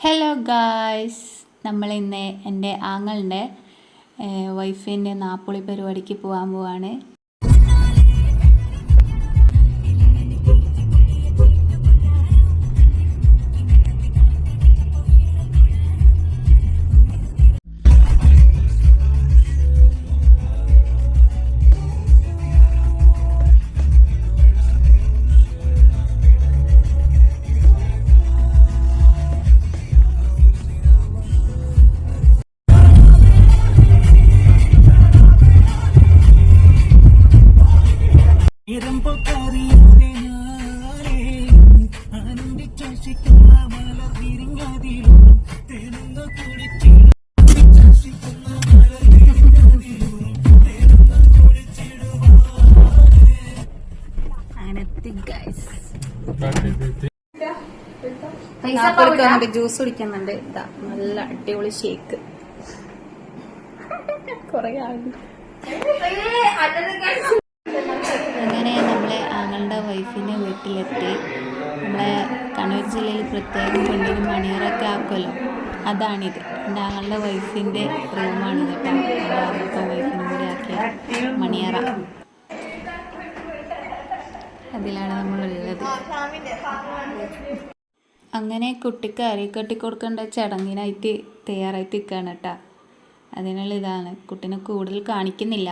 Hello guys നമ്മൾ ഇന്ന് എന്റെ ആങ്ങളുടെ വൈഫിന്റെ നാപ്പുളി പരിപാടിക്ക് പോകാൻ പോവാണ്. വന്നിട്ട് ജ്യൂസ് കുടിക്കുന്നുണ്ട്. ഇതാ നല്ല അടിപൊളി ഷേക്ക് കുറേ ആളുണ്ട് അങ്ങനെ നമ്മളെ ആങ്ങളുടെ വൈഫിന്റെ വീട്ടിലെത്തി. നമ്മളെ കണ്ണൂർ ജില്ലയിൽ പ്രത്യേകം പെണ്ണിന് മണിയറൊക്കെ ആക്കുമല്ലോ. അതാണിത്. എന്റെ ആങ്ങളുടെ വൈഫിന്റെ റൂമാണ് കേട്ടോ. ആങ്ങളുടെ വൈഫിനും കൂടി ആക്കിയ മണിയറ. അതിലാണ് നമ്മളുള്ളത്. അങ്ങനെ കുട്ടിക്ക് കെട്ടി കൊടുക്കേണ്ട ചടങ്ങിനായിട്ട് തയ്യാറായി നിൽക്കുകയാണ് കേട്ടോ അതിനുള്ള ഇതാണ്. കുട്ടീനെ കൂടുതൽ കാണിക്കുന്നില്ല.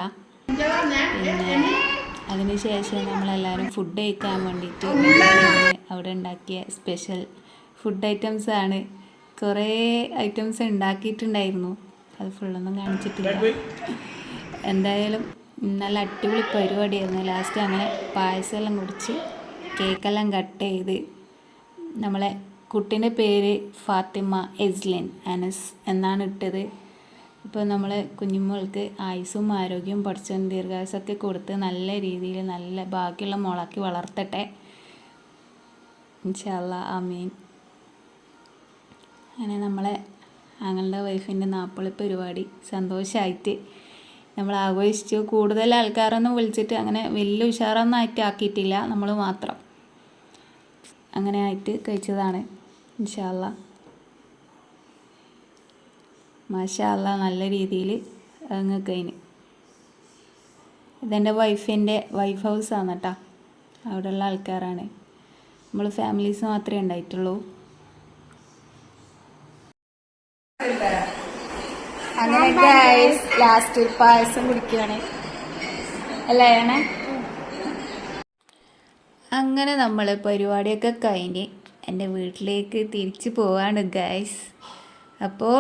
പിന്നെ അതിനുശേഷം നമ്മളെല്ലാവരും ഫുഡ് കഴിക്കാൻ വേണ്ടിയിട്ട് അവിടെ ഉണ്ടാക്കിയ സ്പെഷ്യൽ ഫുഡ് ഐറ്റംസ് ആണ്. കുറേ ഐറ്റംസ് ഉണ്ടാക്കിയിട്ടുണ്ടായിരുന്നു. അത് ഫുള്ളൊന്നും കാണിച്ചിട്ടില്ല. എന്തായാലും നല്ല അടിപൊളി പരിപാടിയായിരുന്നു. ലാസ്റ്റ് അങ്ങനെ പായസമെല്ലാം കുടിച്ച് കേക്കെല്ലാം കട്ട് ചെയ്ത് നമ്മളെ കുട്ടീന്റെ പേര് ഫാത്തിമ എസ്ലിൻ അനസ് എന്നാണ് ഇട്ടത്. ഇപ്പോൾ നമ്മൾ കുഞ്ഞുമോൾക്ക് ആയുസ്സും ആരോഗ്യവും പഠിച്ചും ദീർഘായുസൊക്കെ കൊടുത്ത് നല്ല രീതിയിൽ നല്ല ബാക്കിയുള്ള മുളക്കി വളർത്തട്ടെ. ഇൻഷല്ല അമീൻ അങ്ങനെ നമ്മളെ ആങ്ങളുടെ വൈഫിന്റെ നാപ്പിളി പരിപാടി സന്തോഷമായിട്ട് നമ്മൾ ആഘോഷിച്ചു. കൂടുതൽ ആൾക്കാരൊന്നും വിളിച്ചിട്ട് അങ്ങനെ വലിയ ഉഷാറൊന്നും ആയിട്ട് ആക്കിയിട്ടില്ല. നമ്മൾ മാത്രം. അങ്ങനെ ആയിട്ട് കഴിച്ചതാണ്. ഇൻഷാല്ല മാഷാല്ല നല്ല രീതിയിൽ അങ്ങ് കഴിഞ്ഞ് ഇതെന്റെ വൈഫിന്റെ വൈഫ് ഹൗസാണ് കേട്ടോ അവിടെയുള്ള ആൾക്കാരാണ്. നമ്മൾ ഫാമിലീസ് മാത്രമേ ഉണ്ടായിട്ടുള്ളൂ. അങ്ങനെ ലാസ്റ്റ് പായസം കുടിക്കുകയാണ്. അല്ലേ അങ്ങനെ നമ്മൾ പരിപാടിയൊക്കെ കഴിഞ്ഞ് എന്റെ വീട്ടിലേക്ക് തിരിച്ചു പോവാണ് ഗൈസ് അപ്പോൾ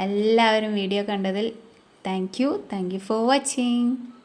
എല്ലാവരും വീഡിയോ കണ്ടതിൽ thank you thank you for watching